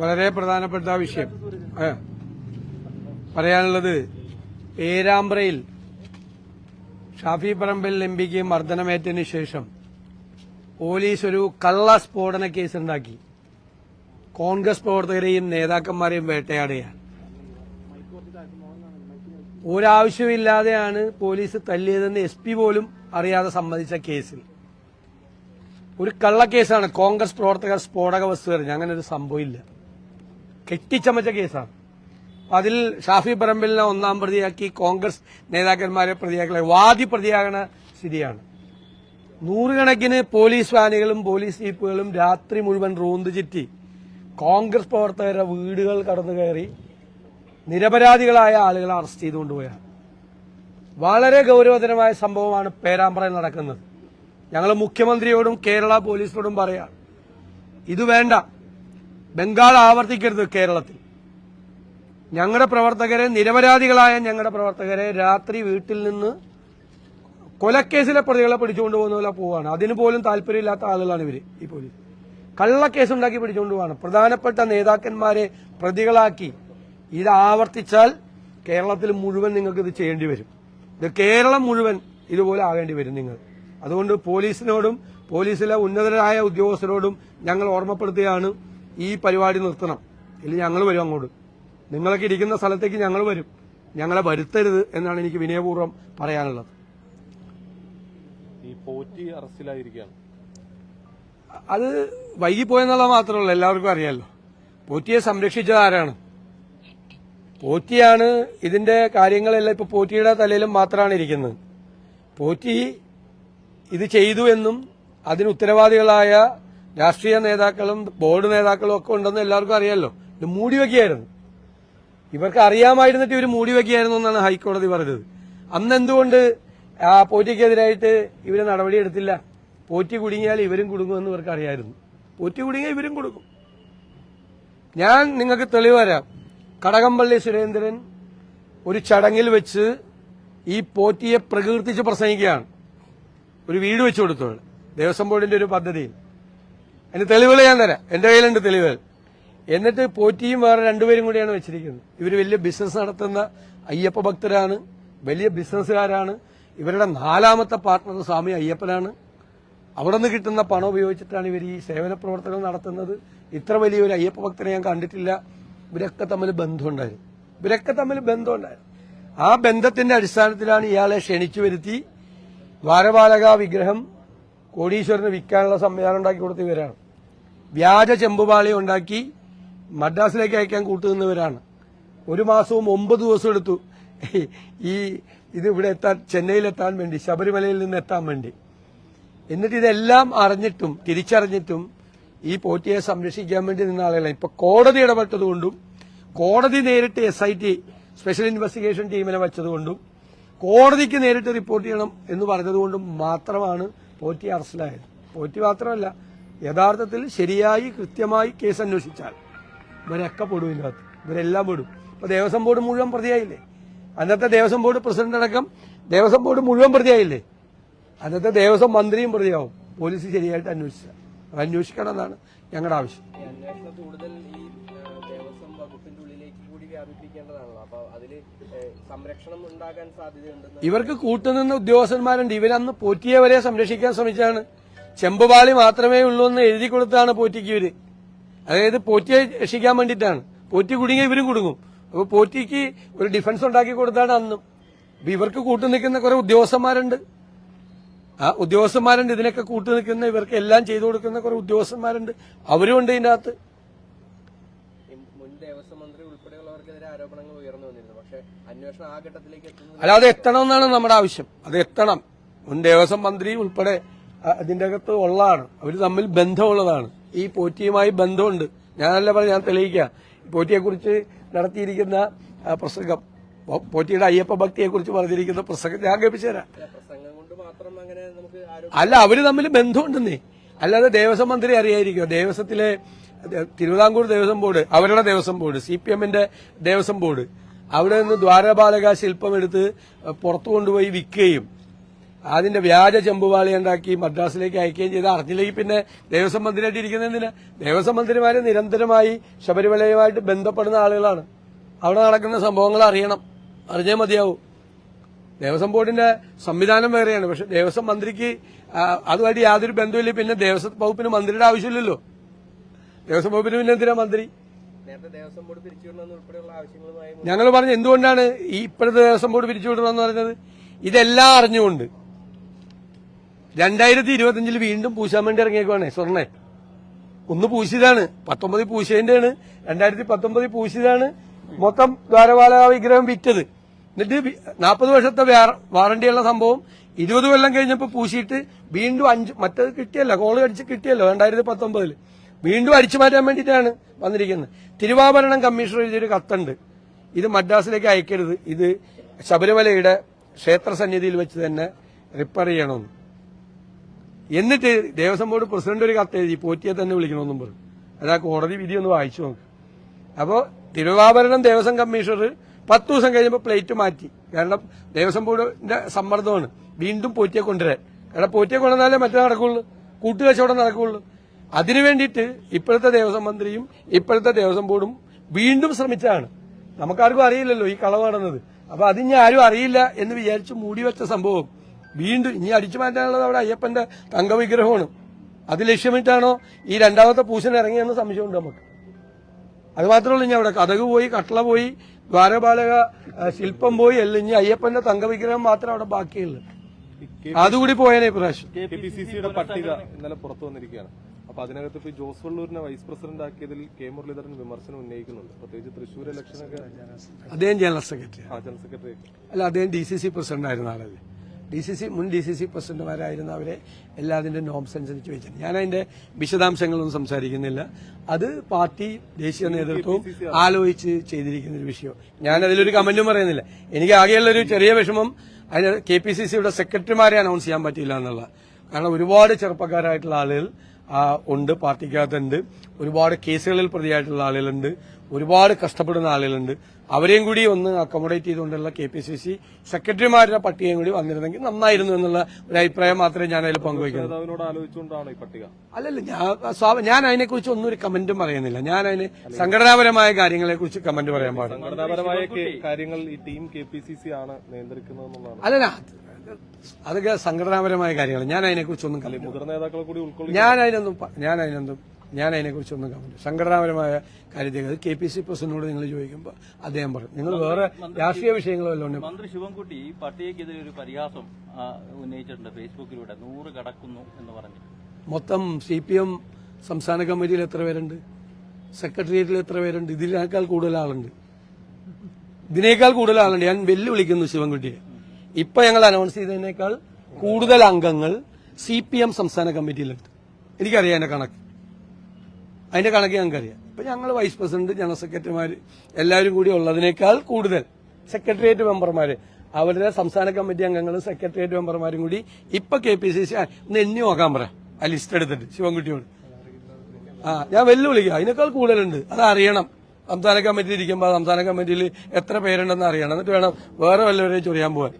വളരെ പ്രധാനപ്പെട്ട വിഷയം. പറയാനുള്ളത് പേരാമ്പ്രയിൽ ഷാഫി പറമ്പിൽ എം പിക്ക് മർദ്ദനമേറ്റതിന് ശേഷം പോലീസ് ഒരു കള്ള സ്ഫോടന കേസ് ഉണ്ടാക്കി. കോൺഗ്രസ് പ്രവർത്തകരെയും നേതാക്കന്മാരെയും വേട്ടയാടുകയാണ്. ഒരാവശ്യമില്ലാതെയാണ് പോലീസ് തല്ലിയതെന്ന് എസ് പോലും അറിയാതെ സമ്മതിച്ച കേസിൽ. ഒരു കള്ളക്കേസാണ്. കോൺഗ്രസ് പ്രവർത്തകർ സ്ഫോടക വസ്തു എറിഞ്ഞ് അങ്ങനെ ഒരു സംഭവമില്ല. കെട്ടിച്ചമച്ച കേസാണ്. അതിൽ ഷാഫി പറമ്പിലിനെ ഒന്നാം പ്രതിയാക്കി കോൺഗ്രസ് നേതാക്കന്മാരെ പ്രതിയാക്കി. വാദി പ്രതിയാകണ സ്ഥിതിയാണ്. നൂറുകണക്കിന് പോലീസ് വാനുകളും പോലീസ് ജീപ്പുകളും രാത്രി മുഴുവൻ റോന്ത് ചുറ്റി കോൺഗ്രസ് പ്രവർത്തകരുടെ വീടുകൾ കടന്നു കയറി നിരപരാധികളായ ആളുകളെ അറസ്റ്റ് ചെയ്തുകൊണ്ടുപോയാണ് വളരെ ഗൗരവതരമായ സംഭവമാണ് പേരാമ്പ്രയിൽ നടക്കുന്നത്. ഞങ്ങൾ മുഖ്യമന്ത്രിയോടും കേരള പോലീസിനോടും പറയാം ഇത് വേണ്ട. ബംഗാൾ ആവർത്തിക്കരുത് കേരളത്തിൽ. ഞങ്ങളുടെ പ്രവർത്തകരെ നിരപരാധികളായ ഞങ്ങളുടെ പ്രവർത്തകരെ രാത്രി വീട്ടിൽ നിന്ന് കൊലക്കേസിലെ പ്രതികളെ പിടിച്ചുകൊണ്ട് പോകുന്ന പോലെ പോവാണ്. അതിന് പോലും താല്പര്യമില്ലാത്ത ആളുകളാണ് ഇവർ ഈ പോലീസ്. കള്ളക്കേസ് ഉണ്ടാക്കി പിടിച്ചുകൊണ്ട് പോവാണ്. പ്രധാനപ്പെട്ട നേതാക്കന്മാരെ പ്രതികളാക്കി ഇത് ആവർത്തിച്ചാൽ കേരളത്തിൽ മുഴുവൻ നിങ്ങൾക്ക് ഇത് ചെയ്യേണ്ടി വരും. ഇത് കേരളം മുഴുവൻ ഇതുപോലെ ആകേണ്ടി വരും നിങ്ങൾ. അതുകൊണ്ട് പോലീസിനോടും പോലീസിലെ ഉന്നതരായ ഉദ്യോഗസ്ഥരോടും ഞങ്ങൾ ഓർമ്മപ്പെടുത്തുകയാണ് ഈ പരിപാടി നിർത്തണം. ഇല്ല ഞങ്ങൾ വരും അങ്ങോട്ട്. നിങ്ങളൊക്കെ ഇരിക്കുന്ന സ്ഥലത്തേക്ക് ഞങ്ങൾ വരും. ഞങ്ങളെ വരുത്തരുത് എന്നാണ് എനിക്ക് വിനയപൂർവം പറയാനുള്ളത്. ഈ പോറ്റി അറസ്റ്റിലായിരിക്കുകയാണ്. അത് വൈകിപ്പോയെന്നുള്ള മാത്രമല്ല എല്ലാവർക്കും അറിയാലോ. പോറ്റിയെ സംരക്ഷിച്ചത് ആരാണ്? പോറ്റിയാണ് ഇതിന്റെ കാര്യങ്ങളെല്ലാം ഇപ്പൊ പോറ്റിയുടെ തലയിലും മാത്രമാണ് ഇരിക്കുന്നത്. പോറ്റി ഇത് ചെയ്തു എന്നും അതിന് ഉത്തരവാദികളായ രാഷ്ട്രീയ നേതാക്കളും ബോർഡ് നേതാക്കളും ഒക്കെ ഉണ്ടെന്ന് എല്ലാവർക്കും അറിയാമല്ലോ ഇത് മൂടി വയ്ക്കുകയായിരുന്നു ഇവർക്ക് അറിയാമായിരുന്നിട്ട് ഇവർ മൂടി വയ്ക്കുകയായിരുന്നു എന്നാണ് ഹൈക്കോടതി പറഞ്ഞത്. അന്ന് എന്തുകൊണ്ട് ആ പോറ്റിക്കെതിരായിട്ട് നടപടി നടപടിയെടുത്തില്ല പോറ്റി കുടുങ്ങിയാൽ ഇവരും കുടുങ്ങുമെന്ന് ഇവർക്ക് അറിയായിരുന്നു. പോറ്റി കുടുങ്ങിയാൽ ഇവരും കൊടുക്കും ഞാൻ നിങ്ങൾക്ക് തെളിവ് തരാം. കടകംപള്ളി സുരേന്ദ്രൻ ഒരു ചടങ്ങിൽ വെച്ച് ഈ പോറ്റിയെ പ്രകീർത്തിച്ച് പ്രസംഗിക്കുകയാണ്. ഒരു വീട് വെച്ചു കൊടുത്തോളൂ. ദേവസ്വം ബോർഡിന്റെ ഒരു പദ്ധതിയിൽ അതിന് തെളിവുകൾ ഞാൻ തരാം. എന്റെ കയ്യിലുണ്ട് തെളിവുകൾ. എന്നിട്ട് പോറ്റിയും വേറെ രണ്ടുപേരും കൂടിയാണ് വെച്ചിരിക്കുന്നത്. ഇവർ വലിയ ബിസിനസ് നടത്തുന്ന അയ്യപ്പ ഭക്തരാണ്. വലിയ ബിസിനസ്സുകാരാണ് ഇവരുടെ നാലാമത്തെ പാർട്ട്ണർ സ്വാമി അയ്യപ്പനാണ്. അവിടെ നിന്ന് കിട്ടുന്ന പണം ഉപയോഗിച്ചിട്ടാണ് ഇവർ ഈ സേവന പ്രവർത്തനം നടത്തുന്നത്. ഇത്ര വലിയൊരു അയ്യപ്പ ഭക്തനെ ഞാൻ കണ്ടിട്ടില്ല. ഇവരൊക്കെ തമ്മിൽ ബന്ധമുണ്ടായിരുന്നു. ഇവരൊക്കെ തമ്മിൽ ബന്ധമുണ്ടായിരുന്നു. ആ ബന്ധത്തിന്റെ അടിസ്ഥാനത്തിലാണ് ഇയാളെ ക്ഷണിച്ചു വരുത്തി. ദ്വാരപാലക വിഗ്രഹം കോടീശ്വരന് വിൽക്കാനുള്ള സംവിധാനം ഉണ്ടാക്കി കൊടുത്ത ഇവരാണ്. വ്യാജ ചെമ്പുപാളി ഉണ്ടാക്കി മദ്രാസിലേക്ക് അയക്കാൻ കൂട്ടുനിന്നവരാണ്. ഒരു മാസവും ഒമ്പത് ദിവസം എടുത്തു ഈ ഇത് ഇവിടെ എത്താൻ ചെന്നൈയിലെത്താൻ വേണ്ടി ശബരിമലയിൽ നിന്ന് എത്താൻ വേണ്ടി. എന്നിട്ട് ഇതെല്ലാം അറിഞ്ഞിട്ടും തിരിച്ചറിഞ്ഞിട്ടും ഈ പോറ്റിയെ സംരക്ഷിക്കാൻ വേണ്ടി നിന്ന ആളുകളാണ്. ഇപ്പൊ കോടതി ഇടപെട്ടതുകൊണ്ടും കോടതി നേരിട്ട് എസ് സ്പെഷ്യൽ ഇൻവെസ്റ്റിഗേഷൻ ടീമിനെ വെച്ചതുകൊണ്ടും കോടതിക്ക് നേരിട്ട് റിപ്പോർട്ട് ചെയ്യണം എന്ന് പറഞ്ഞതുകൊണ്ട് മാത്രമാണ് പോറ്റി അറസ്റ്റിലായത്. പോറ്റി മാത്രമല്ല യഥാർത്ഥത്തിൽ ശരിയായി കൃത്യമായി കേസ് അന്വേഷിച്ചാൽ ഇവരൊക്കെ പെടും ഇതിനകത്ത്. ഇവരെല്ലാം പെടും. ഇപ്പൊ ദേവസ്വം ബോർഡ് മുഴുവൻ പ്രതിയായില്ലേ? അന്നത്തെ ദേവസ്വം ബോർഡ് പ്രസിഡന്റ് അടക്കം ദേവസ്വം ബോർഡ് മുഴുവൻ പ്രതിയായില്ലേ? അന്നത്തെ ദേവസ്വം മന്ത്രിയും പ്രതിയാവും. പോലീസ് ശരിയായിട്ട് അന്വേഷിച്ച അന്വേഷിക്കണം എന്നാണ് ഞങ്ങളുടെ ആവശ്യം കൂടുതൽ ഈ ആ, ദേവസ്വം വകുപ്പിന്റെ ഉള്ളിലേക്ക് കൂടി വ്യാപിപ്പിക്കേണ്ടതാണല്ലോ. അപ്പൊ അതിൽ സംരക്ഷണം ഉണ്ടാകാൻ സാധ്യതയുണ്ടെന്ന് ഇവർക്ക് കൂട്ടുനിന്ന ഉദ്യോഗസ്ഥന്മാരുണ്ട് ഇവരന്ന് പോറ്റിയെ വരെ സംരക്ഷിക്കാൻ ശ്രമിച്ചാണ് ചെമ്പുപാളി മാത്രമേ ഉള്ളൂ എന്ന് എഴുതി കൊടുത്താണ് പോറ്റിക്ക് ഇവർ. അതായത് പോറ്റിയെ രക്ഷിക്കാൻ വേണ്ടിയിട്ടാണ്. പോറ്റി കുടുങ്ങിയ ഇവരും കുടുങ്ങും. അപ്പൊ പോറ്റിക്ക് ഒരു ഡിഫൻസ് ഉണ്ടാക്കി കൊടുത്താണ് അന്നും. ഇവർക്ക് കൂട്ടുനിൽക്കുന്ന കുറെ ഉദ്യോഗസ്ഥന്മാരുണ്ട്. ആ ഉദ്യോഗസ്ഥന്മാരുണ്ട് ഇതിനൊക്കെ കൂട്ടു നിൽക്കുന്ന ഇവർക്ക് എല്ലാം ചെയ്തു കൊടുക്കുന്ന കുറെ ഉദ്യോഗസ്ഥന്മാരുണ്ട്. അവരും ഉണ്ട് ഇതിന്റെ അകത്ത്. അല്ല അത് എത്തണമെന്നാണ് നമ്മുടെ ആവശ്യം. അത് എത്തണം. മുൻ ദേവസ്വം മന്ത്രി ഉൾപ്പെടെ അതിന്റെ അകത്ത് ഉള്ളതാണ്. അവർ തമ്മിൽ ബന്ധമുള്ളതാണ്. ഈ പോറ്റിയുമായി ബന്ധമുണ്ട്. ഞാനല്ല പറഞ്ഞ ഞാൻ തെളിയിക്കാം. പോറ്റിയെ കുറിച്ച് നടത്തിയിരിക്കുന്ന പ്രസംഗം പോറ്റിയുടെ അയ്യപ്പ ഭക്തിയെ കുറിച്ച് പറഞ്ഞിരിക്കുന്ന പ്രസംഗം ഞാൻ കേൾപ്പിച്ചു തരാം അല്ല, അവർ തമ്മിൽ ബന്ധമുണ്ടെന്നേ. അല്ലാതെ ദേവസ്വം മന്ത്രി അറിയായിരിക്കും ദേവസ്വത്തിലെ തിരുവിതാംകൂർ ദേവസ്വം ബോർഡ് അവരുടെ ദേവസ്വം ബോർഡ് സി പി എമ്മിന്റെ ദേവസ്വം ബോർഡ് അവിടെ നിന്ന് ദ്വാരപാലക ശില്പം എടുത്ത് പുറത്തു കൊണ്ടുപോയി വിൽക്കുകയും അതിന്റെ വ്യാജ ചെമ്പുപാളി ഉണ്ടാക്കി മദ്രാസിലേക്ക് അയക്കുകയും ചെയ്ത് അറിഞ്ഞില്ലെങ്കിൽ പിന്നെ ദേവസ്വം മന്ത്രിയായിട്ട് ഇരിക്കുന്ന എന്തിനാ? ദേവസ്വം മന്ത്രിമാര് നിരന്തരമായി ശബരിമലയുമായിട്ട് ബന്ധപ്പെടുന്ന ആളുകളാണ്. അവിടെ നടക്കുന്ന സംഭവങ്ങൾ അറിയണം. അറിഞ്ഞേ മതിയാവൂ. ദേവസ്വം ബോർഡിന്റെ സംവിധാനം വേറെയാണ്. പക്ഷെ ദേവസ്വം മന്ത്രിക്ക് അതുമായിട്ട് യാതൊരു ബന്ധമില്ല പിന്നെ ദേവസ്വം വകുപ്പിന് മന്ത്രിയുടെ ആവശ്യമില്ലല്ലോ. ദേവസ്വം വകുപ്പിന് പിന്നെ എന്തിനാ മന്ത്രി? ഞങ്ങൾ പറഞ്ഞു എന്തുകൊണ്ടാണ് ഈ ഇപ്പോഴത്തെ ദേവസ്വം ബോർഡ് പിരിച്ചുവിടണമെന്ന് പറഞ്ഞത്? ഇതെല്ലാം അറിഞ്ഞുകൊണ്ട് രണ്ടായിരത്തി ഇരുപത്തിയഞ്ചിൽ വീണ്ടും പൂശാൻ വേണ്ടി ഇറങ്ങിയേക്കുവാണേ സ്വർണേ ഒന്ന് പൂശിയതാണ് പത്തൊമ്പതിൽ പൂശേന്റെയാണ് രണ്ടായിരത്തി പത്തൊമ്പതിൽ പൂശിയതാണ് മൊത്തം ദ്വാരപാലക വിഗ്രഹം വിറ്റത്. എന്നിട്ട് നാൽപ്പത് വർഷത്തെ വാറണ്ടിയുള്ള സംഭവം ഇരുപത് കൊല്ലം കഴിഞ്ഞപ്പോൾ പൂശിയിട്ട് വീണ്ടും അഞ്ച് മറ്റത് കിട്ടിയല്ലോ കോൾ അടിച്ച് കിട്ടിയല്ലോ രണ്ടായിരത്തി പത്തൊമ്പതിൽ വീണ്ടും അടിച്ചു മാറ്റാൻ വേണ്ടിയിട്ടാണ് വന്നിരിക്കുന്നത്. തിരുവാഭരണം കമ്മീഷണർ എഴുതിയൊരു കത്തുണ്ട്. ഇത് മദ്രാസിലേക്ക് അയക്കരുത്. ഇത് ശബരിമലയുടെ ക്ഷേത്ര സന്നിധിയിൽ വെച്ച് തന്നെ റിപ്പയർ ചെയ്യണമെന്ന്. എന്നിട്ട് ദേവസ്വം ബോർഡ് പ്രസിഡന്റ് ഒരു കത്ത് എഴുതി പോറ്റിയെ തന്നെ വിളിക്കണമെന്നും പറഞ്ഞു. അതാ കോടതി വിധി ഒന്ന് വായിച്ചു നോക്ക്. അപ്പോൾ തിരുവാഭരണം ദേവസ്വം കമ്മീഷണർ പത്ത് ദിവസം കഴിഞ്ഞപ്പോൾ പ്ലേറ്റ് മാറ്റി. കാരണം ദേവസ്വം ബോർഡിന്റെ സമ്മർദ്ദമാണ്. വീണ്ടും പോറ്റിയെ കൊണ്ടുവരാൻ. കാരണം പോറ്റിയെ കൊണ്ടുവന്നാലേ മറ്റേ നടക്കുള്ളൂ. കൂട്ടുകച്ചവടം നടക്കുള്ളൂ. അതിനു വേണ്ടിയിട്ട് ഇപ്പോഴത്തെ ദേവസ്വം മന്ത്രിയും ഇപ്പോഴത്തെ ദേവസ്വം ബോർഡും വീണ്ടും ശ്രമിച്ചതാണ്. നമുക്കാർക്കും അറിയില്ലല്ലോ ഈ കളവ് നടന്നത് അപ്പൊ ഇനി ആരും അറിയില്ല എന്ന് വിചാരിച്ച് മൂടി വെച്ച സംഭവം. വീണ്ടും ഇനി അടിച്ചു മാറ്റാനുള്ളത് അവിടെ അയ്യപ്പന്റെ തങ്കവിഗ്രഹമാണ്. അത് ലക്ഷ്യമിട്ടാണോ ഈ രണ്ടാമത്തെ പൂശൻ ഇറങ്ങിയെന്ന് സംശയമുണ്ട് നമുക്ക്. അത് മാത്രമല്ല ഇനി അവിടെ കഥക് പോയി കട്ടള പോയി ദ്വാരപാലക ശില്പം പോയി അല്ല ഇനി അയ്യപ്പന്റെ തങ്കവിഗ്രഹം മാത്രം അവിടെ ബാക്കിയുള്ളു. അതുകൂടി പോയേനെ ഇപ്രാവശ്യം കെ പി സി സിയുടെ പട്ടിക ഇന്നലെ പുറത്തു വന്നിരിക്കുകയാണ്. അപ്പൊ അതിനകത്ത് ഇപ്പൊ ജോസ് വള്ളൂരിനെ വൈസ് പ്രസിഡന്റ് ആക്കിയതിൽ കെ മുരളീധരൻ വിമർശനം ഉന്നയിക്കുന്നുണ്ട്. പ്രത്യേകിച്ച് തൃശൂർ ഇലക്ഷനൊക്കെ അദ്ദേഹം ജനറൽ സെക്രട്ടറി ജനറൽ സെക്രട്ടറി അല്ല അദ്ദേഹം ഡി സി സി പ്രസിഡന്റ് ആയിരുന്ന ആളല്ലേ? ഡി സി സി മുൻ ഡി സി സി പ്രസിഡന്റുമാരായിരുന്ന അവരെ എല്ലാതിന്റെ നോംസ് അനുസരിച്ച് വെച്ചത്. ഞാൻ അതിന്റെ വിശദാംശങ്ങളൊന്നും സംസാരിക്കുന്നില്ല. അത് പാർട്ടി ദേശീയ നേതൃത്വവും ആലോചിച്ച് ചെയ്തിരിക്കുന്ന ഒരു വിഷയം. ഞാൻ അതിലൊരു കമന്റും പറയുന്നില്ല. എനിക്ക് ആകെയുള്ള ഒരു ചെറിയ വിഷമം അതിന് കെ പി സി സിയുടെ സെക്രട്ടറിമാരെ അനൗൺസ് ചെയ്യാൻ പറ്റിയില്ല എന്നുള്ള കാരണം ഒരുപാട് ചെറുപ്പക്കാരായിട്ടുള്ള ആളുകൾ ഉണ്ട് പാർട്ടിക്കകത്തുണ്ട്. ഒരുപാട് കേസുകളിൽ പ്രതിയായിട്ടുള്ള ആളുകളുണ്ട്. ഒരുപാട് കഷ്ടപ്പെടുന്ന ആളുകളുണ്ട്. അവരെയും കൂടി ഒന്ന് അക്കോമഡേറ്റ് ചെയ്തുകൊണ്ടുള്ള കെ പി സി സി സെക്രട്ടറിമാരുടെ പട്ടികയും കൂടി വന്നിരുന്നെങ്കിൽ നന്നായിരുന്നു എന്നുള്ള ഒരു അഭിപ്രായം മാത്രമേ ഞാൻ അതിൽ പങ്കുവയ്ക്കുന്നുള്ളൂ അല്ലല്ല ഞാൻ ഞാൻ അതിനെക്കുറിച്ച് ഒന്നും ഒരു കമന്റും പറയുന്നില്ല. ഞാൻ അതിന് സംഘടനാപരമായ കാര്യങ്ങളെ കുറിച്ച് കമന്റ് പറയാൻ പാടില്ല. സംഘടനാപരമായ കാര്യങ്ങൾ ഈ team K P C C ആണ് അല്ലല്ല അതൊക്കെ സംഘടനാപരമായ കാര്യങ്ങൾ ഞാൻ അതിനെക്കുറിച്ചൊന്നും മുതിർന്ന നേതാക്കളെ കൂടി ഞാൻ അതിനൊന്നും ഞാൻ അതിനൊന്നും ഞാൻ അതിനെക്കുറിച്ചൊന്നും കമന്റ് സംഘടനാപരമായ കാര്യത്തിൽ കെ പി സി പ്രസിഡന്റിനോട് നിങ്ങൾ ചോദിക്കുമ്പോൾ അദ്ദേഹം പറഞ്ഞു നിങ്ങൾ വേറെ രാഷ്ട്രീയ വിഷയങ്ങളോ വല്ലതും മന്ത്രി ശിവൻകുട്ടി പട്ടികയ്ക്കെതിരെ ഒരു പരിഹാസം ഉന്നയിച്ചിട്ടുണ്ട് ഫേസ്ബുക്കിലൂടെ. നൂറ് കടക്കുന്നു എന്ന് പറഞ്ഞു മൊത്തം സി പി എം സംസ്ഥാന കമ്മിറ്റിയിൽ എത്ര പേരുണ്ട്? സെക്രട്ടേറിയറ്റിൽ എത്ര പേരുണ്ട്? ഇതിനേക്കാൾ കൂടുതൽ ആളുണ്ട്. ഇതിനേക്കാൾ കൂടുതൽ ആളുണ്ട്. ഞാൻ വെല്ലുവിളിക്കുന്നു ശിവൻകുട്ടിയെ. ഇപ്പൊ ഞങ്ങൾ അനൗൺസ് ചെയ്തതിനേക്കാൾ കൂടുതൽ അംഗങ്ങൾ സി പി എം സംസ്ഥാന കമ്മിറ്റിയിലുണ്ട്. എനിക്കറിയാം എന്റെ കണക്ക്. അതിന്റെ കണക്ക് ഞങ്ങൾക്കറിയാം. ഇപ്പൊ ഞങ്ങൾ വൈസ് പ്രസിഡന്റ് ജനറൽ സെക്രട്ടറിമാര് എല്ലാവരും കൂടി ഉള്ളതിനേക്കാൾ കൂടുതൽ സെക്രട്ടേറിയറ്റ് മെമ്പർമാര് അവരുടെ സംസ്ഥാന കമ്മിറ്റി അംഗങ്ങളും സെക്രട്ടേറിയറ്റ് മെമ്പർമാരും കൂടി ഇപ്പൊ കെ പി സി സി ഒന്ന് എണ്ണി നോക്കാൻ പറ. ആ ലിസ്റ്റ് എടുത്തിട്ട് ശിവൻകുട്ടിയോട്. ആ ഞാൻ വെല്ലുവിളിക്കുക അതിനേക്കാൾ കൂടുതലുണ്ട്. അത് അറിയണം. സംസ്ഥാന കമ്മിറ്റി ഇരിക്കുമ്പോൾ സംസ്ഥാന കമ്മിറ്റിയിൽ എത്ര പേരുണ്ടെന്ന് അറിയണം. എന്നിട്ട് വേണം വേറെ വല്ലവരെയും ചൊറിയാൻ പോവാൻ.